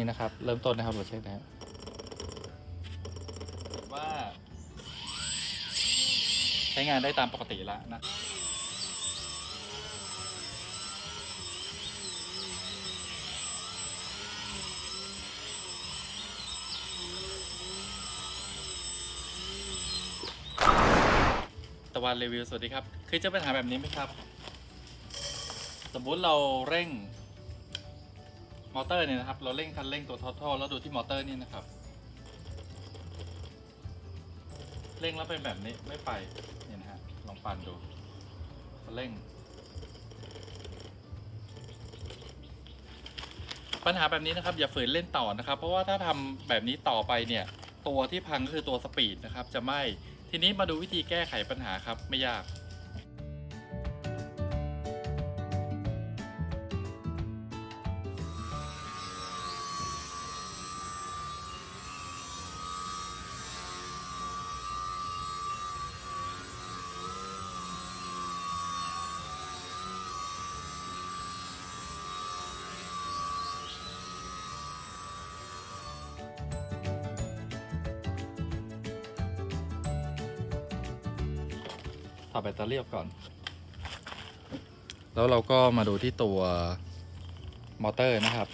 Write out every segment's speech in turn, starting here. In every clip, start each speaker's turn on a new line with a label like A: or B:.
A: นี่นะครับ เริ่มต้นนะครับเราเช็คนะครับว่า ใช้งานได้ตามปกติแล้วนะตะวันรีวิวสวัสดีครับเคยเจอปัญหาแบบนี้ไหมครับ สมมุติเราเร่ง มอเตอร์เนี่ยนะครับ เราเร่งคันเร่งตัวทอทแล้วดูที่มอเตอร์นี่นะครับ เร่งแล้วเป็นแบบนี้ไม่ไปเนี่ยนะฮะลองปั่นดูคันเร่ง ปัญหาแบบนี้นะครับ อย่าฝืนเล่นต่อนะครับ เพราะว่าถ้าทำแบบนี้ต่อไปเนี่ย ตัวที่พังก็คือตัวสปีดนะครับ จะไหมทีนี้มาดูวิธีแก้ไขปัญหาครับไม่ยาก ถอดแบตเตอรี่ออกก่อน แล้วเราก็มาดูที่ตัวมอเตอร์นะครับ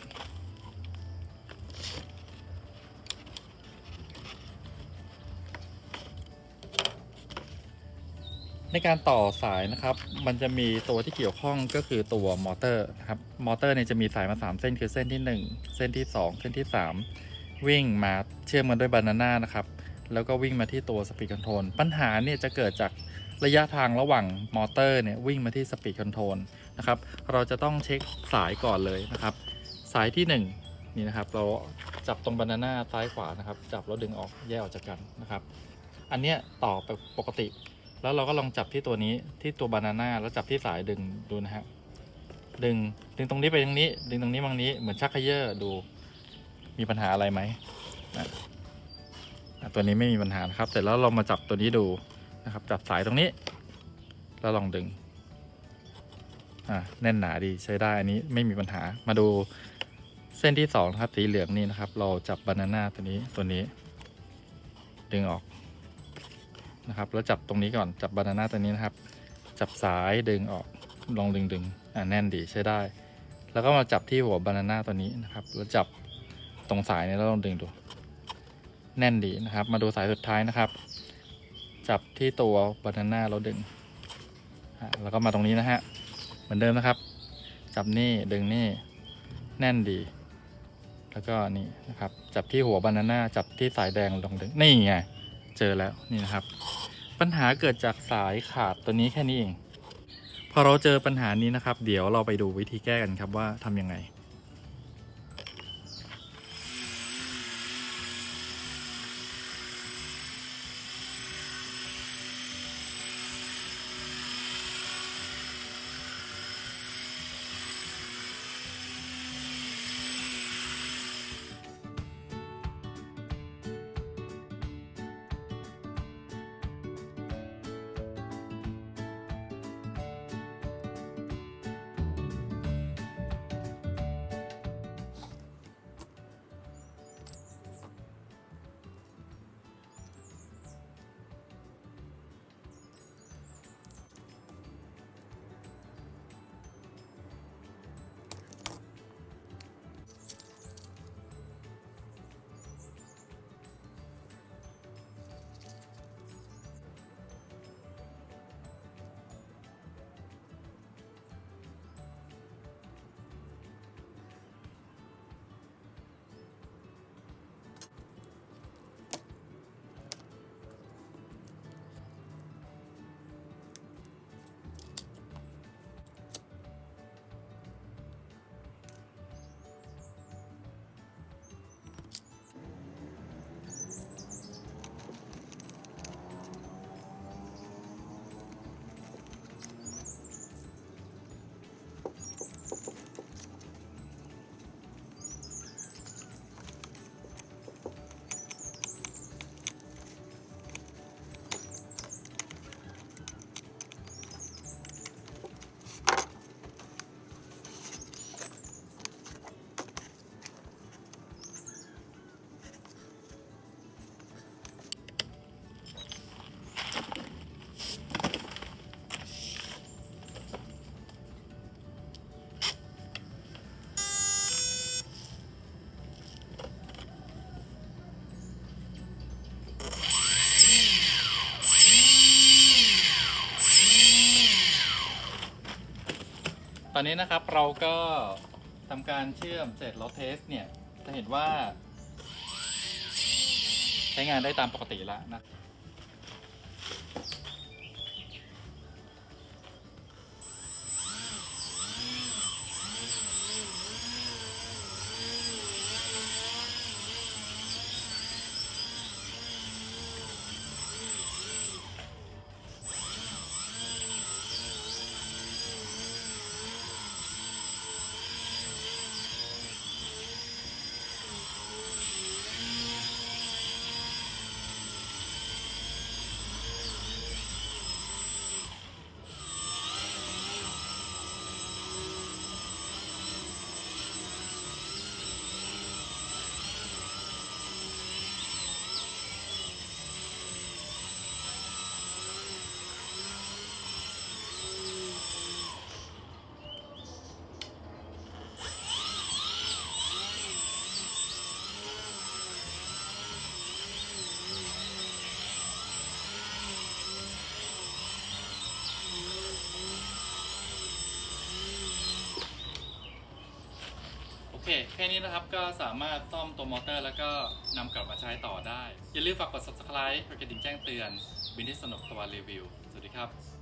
A: ในการต่อสายนะครับ มันจะมีตัวที่เกี่ยวข้องก็คือตัวมอเตอร์นะครับ มอเตอร์เนี่ยจะมีสายมา 3 เส้นคือเส้นที่ 1 เส้นที่ 2 เส้นที่ 3 วิ่งมาเชื่อมกันด้วยบานาน่านะครับ แล้วก็วิ่งมาที่ตัวสปีดคอนโทรล ปัญหาเนี่ยจะเกิดจาก ระยะทางระหว่างมอเตอร์เนี่ยวิ่งมาที่สปีดคอนโทรลนะครับเราจะต้องเช็คสายก่อนเลยนะครับ สายที่ 1 นี่นะครับเราจับตรงบานาน่าซ้ายขวานะครับ จับแล้วดึงออกแยกออกจากกันนะครับ อันเนี้ยต่อไปปกติ แล้วเราก็ลองจับที่ตัวนี้ที่ตัวบานาน่าแล้วจับที่สายดึงดูนะฮะดึงดึงตรงนี้ไปตรงนี้ ดึงตรงนี้บางนี้เหมือนชักเขย่อดูมีปัญหาอะไรไหมนะอะตัวนี้ไม่มีปัญหานะครับ เสร็จแล้วเรามาจับตัวนี้ดู นะครับ จับสายตรงนี้ แล้วลองดึง อ่าแน่นหนาดีใช้ได้อันนี้ไม่มีปัญหามาดูเส้นที่สองนะครับสีเหลืองนี่นะครับ เราจับบานาน่าตัวนี้ตัวนี้ ดึงออกนะครับ แล้วจับตรงนี้ก่อนจับบานาน่าตัวนี้นะครับ จับสายดึงออกลองดึงดึงอ่าแน่นดีใช้ได้ แล้วก็มาจับที่หัวบานาน่าตัวนี้นะครับ แล้วจับตรงสายนี่ยแล้วลองดึงดู แน่นดีนะครับ มาดูสายสุดท้ายนะครับ จับที่ตัวบานาน่าแล้วดึงแล้วก็มาตรงนี้นะฮะ เหมือนเดิมนะครับ จับนี่ดึงนี่แน่นดี แล้วก็นี่นะครับ จับที่หัวบานาน่าจับที่สายแดงลงดึงนี่ไงเจอแล้วนี่นะครับ ปัญหาเกิดจากสายขาดตัวนี้แค่นี้เองพอเราเจอปัญหานี้นะครับ เดี๋ยวเราไปดูวิธีแก้กันครับว่าทำยังไง ตอนนี้นะครับเราก็ทำการเชื่อมเสร็จแล้วเทสเนี่ยจะเห็นว่า ใช้งานได้ตามปกติแล้วนะ เคแค่นี้นะครับก็สามารถซ่อมตัวมอเตอร์ แล้วก็นำกลับมาใช้ต่อได้ อย่าลืมฝากกด subscribe กดกระดิ่งแจ้งเตือนบินที่สนุกตัวรีวิว สวัสดีครับ